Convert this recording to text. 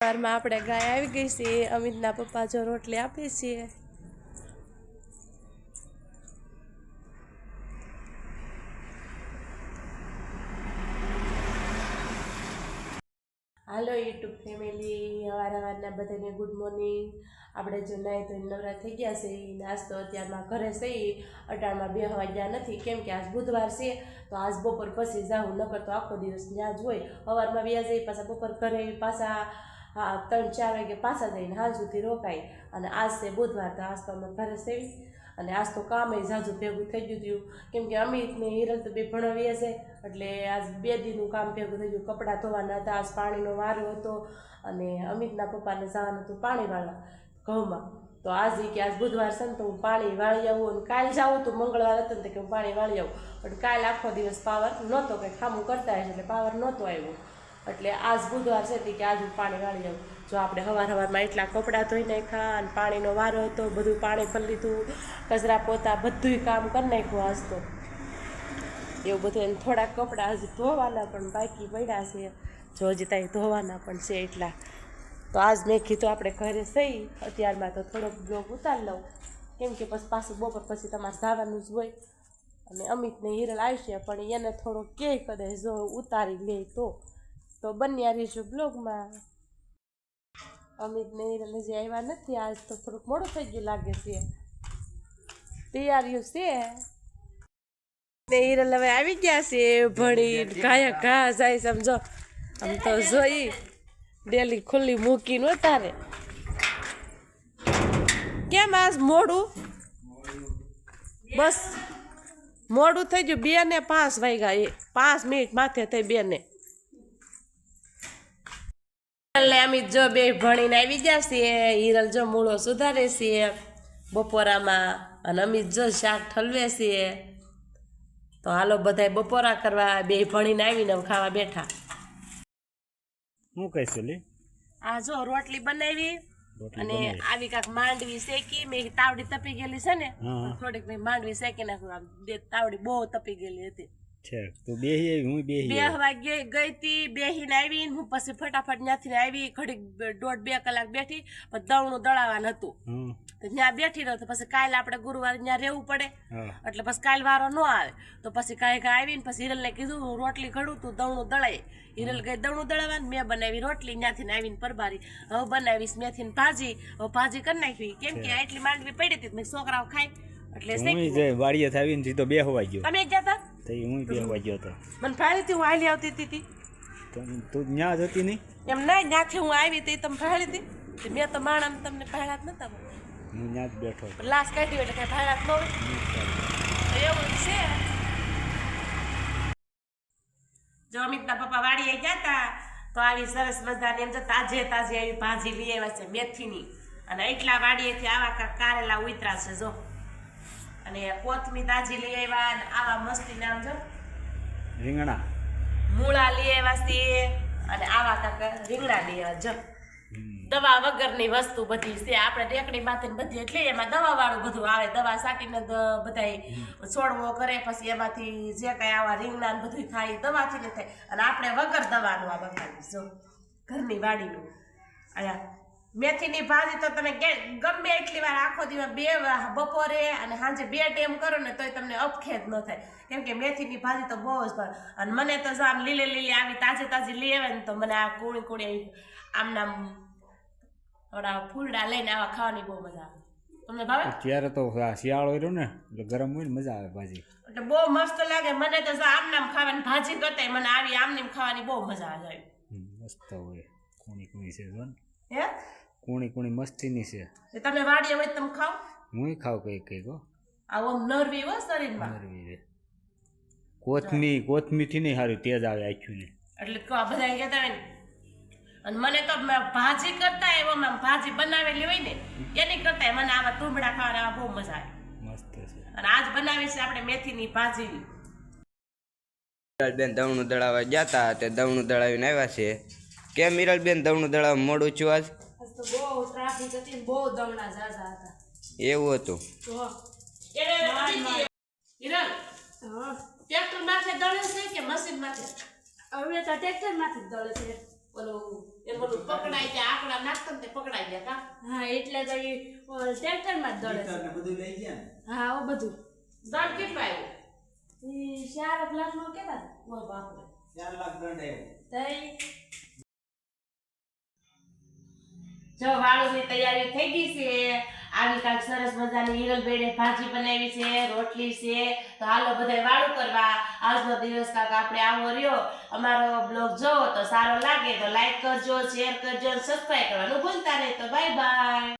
સવારમાં આપણે ગાય આવી ગઈ છે અમિતના પપ્પા જો રોટલી આપીએ છીએ હાલો યુટ્યુબ ફેમિલી સવાર અવારના બધાને ગુડ મોર્નિંગ. આપણે જો નાહી તો નવરા થઈ ગયા છે નાસ્તો અત્યારમાં ઘરે સહી અટાણમાં બે વાગ્યા નથી, કેમ કે આજ બુધવાર છે, તો આજ બપોર પછી જાઉં, નકર તો આખો દિવસ ત્યાં જ હોય. સવારમાં વ્યા જઈ, પાછા બપોર ઘરે પાછા હા, ત્રણ, ચાર વાગે પાછા જઈને હાલ સુધી રોકાય અને આજ છે બુધવાર, તો આજ તો અમે ઘરે સેવી. અને આજ તો કામે ઝાઝું ભેગું થઈ ગયું હતું. કેમ કે અમિતને હિરલ તો બે ભણાવીએ છે. એટલે આજ બે દીનું કામ ભેગું થઈ ગયું. કપડાં ધોવાના હતા, આજ પાણીનો વારો હતો. અને અમિતના પપ્પાને જવાનું હતું પાણી વાળવા ઘઉંમાં. તો આજ કે આજ બુધવાર છે ને, તો હું પાણી વાળી આવું અને કાલ જાઉં તો મંગળવાર હતું ને કે હું પાણી વાળી આવું. પણ કાલ આખો દિવસ પાવર નહોતો, કંઈ ખામું કરતા એટલે પાવર નહોતો આવ્યો. એટલે આજ બુધવાર છે કે આજ હું પાણી વાળી જાઉં જો આપણે હવાર હવારમાં એટલા કપડાં ધોઈ નાખ્યા અને પાણીનો વારો હતો, બધું પાણી ભરી લીધું. કચરા પોતા બધુંય કામ કરી નાખ્યું આજ તો. એવું બધું એને થોડાક કપડાં હજી ધોવાના પણ બાકી પડ્યા છે. જો હજી ત્યાં ધોવાના પણ છે એટલા. તો આજ મેં કીધું આપણે ઘરે સહી, અત્યારમાં તો થોડોક બ્લોગ ઉતારી લઉં. કેમ કે પછી પાછું બપોર પછી તમારે જવાનું જ હોય. અને અમિતને હિરલ આવશે, પણ એને થોડોક કે કદાચ જો ઉતારી લે તો. તો બન્યા રહીશું બ્લોગમાં. અમિતને હિરલ હજી આવ્યા નથી, આજ તો થોડુંક મોડું થઈ ગયું લાગે છે. તૈયારીઓ છે. ને હિરલ હવે આવી ગયા છે ભણી કાયા ઘા જાય સમજો આમ તો જોઈ, ડેલી ખુલ્લી મૂકીને તારે કેમ આજ મોડું? બસ, મોડું થઈ ગયું બે ને પાંચ વાગ્યા, એ પાંચ મિનિટ માથે થઈ બે ને એટલે અમિત જો બે ભણીને આવી ગયા છીએ હિરલ જો મૂળો સુધારે છીએ બપોરામાં અને અમિત જો શાક ઠલવે છે તો હાલો બધાય બપોરા કરવા બે ભણીને આવીને ખાવા બેઠા. હું કહીશું લી આ જો રોટલી બનાવી અને આવી કાંક માંડવી શેકી મેં તાવડી તપી ગયેલી છે ને થોડીક માંડવી શેકી નાખું આમ બે તાવડી બહુ તપી ગયેલી હતી. છે. તું બેહી આવી હું બેહી બે આવી. વાગે ગઈ તી બેહીને આવી હું પછી ફટાફટ ત્યાંથી આવી ઘડીક દોઢ બે કલાક બેઠી પછી દળનું દળાવાનું હતું. તો ત્યાં બેઠી રહ્યો તો પછી કાલે આપણે ગુરુવારે ત્યાં રહેવું પડે. એટલે પછી કાલ વારો ન આવે. તો પછી કાંઈ કાંઈ આવીને પછી હિરલને કીધું હું રોટલી ઘડું તું દવણું દળાય. હિરલ ગઈ દવણું દળાવવાનું મેં બનાવી રોટલી ત્યાંથી આવીને પરબારી. હવે બનાવીશ મેથી ભાજી. હવે ભાજી કરી નાખી કેમ કે આટલી માંડવી પડી હતી છોકરાઓ ખાય. એટલે વાડીએ થાવીને સીધો બેહવા ગયો. તમે ગયા હતા? તો હું બેહવા ગયો હતો મને ફાળી હતી હું હાલી આવતી હતી તી. ન્યા જ હતી નહીં? એમ ના ત્યાંથી હું આવી હતી તમે ફાળી હતી? મેં તો માણા તમને ફાળ્યા જ નતા હું ન્યા જ બેઠો. લાશ કાઢી એટલે કાંઈ ફાળ્યા જ ન હોય. એવું છે. જો અમિતના પપ્પા વાડીએ ગયા હતા તો આવી સરસ મજાની એમ તો તાજે તાજે આવી ભાજી લઈ આવ્યા છે મેથીની. અને એટલા વાડીએથી આવા કારેલા ઉતરા છે જો. અને કોથમી તાજી લઈ આવ્યા અને આવા મસ્તી નામ જો. રીંગણા. મૂળા લઈ આવ્યા છે અને આવા કાંઈક રીંગણા લઈ આવ્યા જો. દવા દવા વગરની વસ્તુ બધી છે. આપણે ટેકડી માથે બધી એટલે એમાં દવા વાળું બધું આવે. દવા સાટીને બધા છોડવો કરે પછી એમાંથી જે કાંઈ આવા રીંગણા ને બધું થાય એ દવાથી ને થાય. અને આપણે વગર દવાનું આ બધા જો. ઘરની વાડીનું. અહીંયા મેથીની ભાજી તો તમે ગમે એટલી વાર આખો દિવસ બે બપોરે અને સાંજે બે ટાઈમ કરો ને તોય તમને અપખેદ ન થાય. કેમ કે મેથીની ભાજી તો બહુ જ ભાવે. અને મને તો જો આમ લીલે લીલી આવી તાજી તાજી લઈ આવે ને તો મને આ કુણી કુણી આમ નામ થોડા ફૂલડા લઈને આવા ખાવાની બહુ મજા આવે. તમને ભાવે? ત્યારે તો શિયાળો રહ્યો ને એટલે ગરમ હોય ને મજા આવે ભાજી. એટલે બહુ મસ્ત લાગે. મને તો આમનામ આમ નામ ખાવાની ભાજી કરતા મને આવી આમની ખાવાની બહુ મજા આવે. મસ્ત હોય. કુણી કુણી છે હે? કુણી કુણી મસ્તીની છે. એ તમે વાડી હોય તો તમે ખાવ હું ખાવ કઈ કઈ હો. આવો નરવી હોય શરીરમાં. નરવી રે કોથમી કોથમીથી નહીં સારું તેજ આવે આખ્યું ને એટલે આ બધા કહેતા હોય ને. અને મને તો ભાજી કરતા એવામાં ભાજી બનાવેલી હોય ને એની કરતા મને આવા તુંબડા ખાવાના આવા બહુ મજા આવે. મસ્ત છે. અને આજ બનાવી છે આપણે મેથીની ભાજી. બેન દવણું દળાવવા ગયા હતા તે દવણું દળાવીને આવ્યા છે. કેમ મિરલબેન દવણું દળાવવા મોડું છું આજ? બહુ ટ્રાફિક હતી બહુ દવડા ઝાઝા હતા. એવું હતું. હિરલ ટ્રેક્ટર માથે દળે છે કે મશીન માથે? હવે તો ટ્રેક્ટરમાંથી દળે છે. ઓલું એ બધું પકડાય ત્યાં આંકડા નાખતા ને પકડાઈ ગયા કા હા એટલે તો એ ટ્રેક્ટરમાં માં છે. બધું લઈ ગયા ને? હા આવું બધું. દંડ કેટલો આવ્યો એ ચાર લાખ નો કેતા ઓ બાપરે. ચાર લાખ દંડ આવ્યો તઈ જો વાળુની તૈયારી થઈ ગઈ છે, આવી કાંઈક સરસ મજાની હિરલબેને ભાજી બનાવી છે, રોટલી છે. તો હાલો બધાય વાળું કરવા. આજનો દિવસ કાંક આપણે આવો રહ્યો. અમારો બ્લોગ જોવો તો સારો લાગે તો લાઈક કરજો શેર કરજો સબસ્ક્રાઈબ કરવાનું ભૂલતા નહીં. તો બાય બાય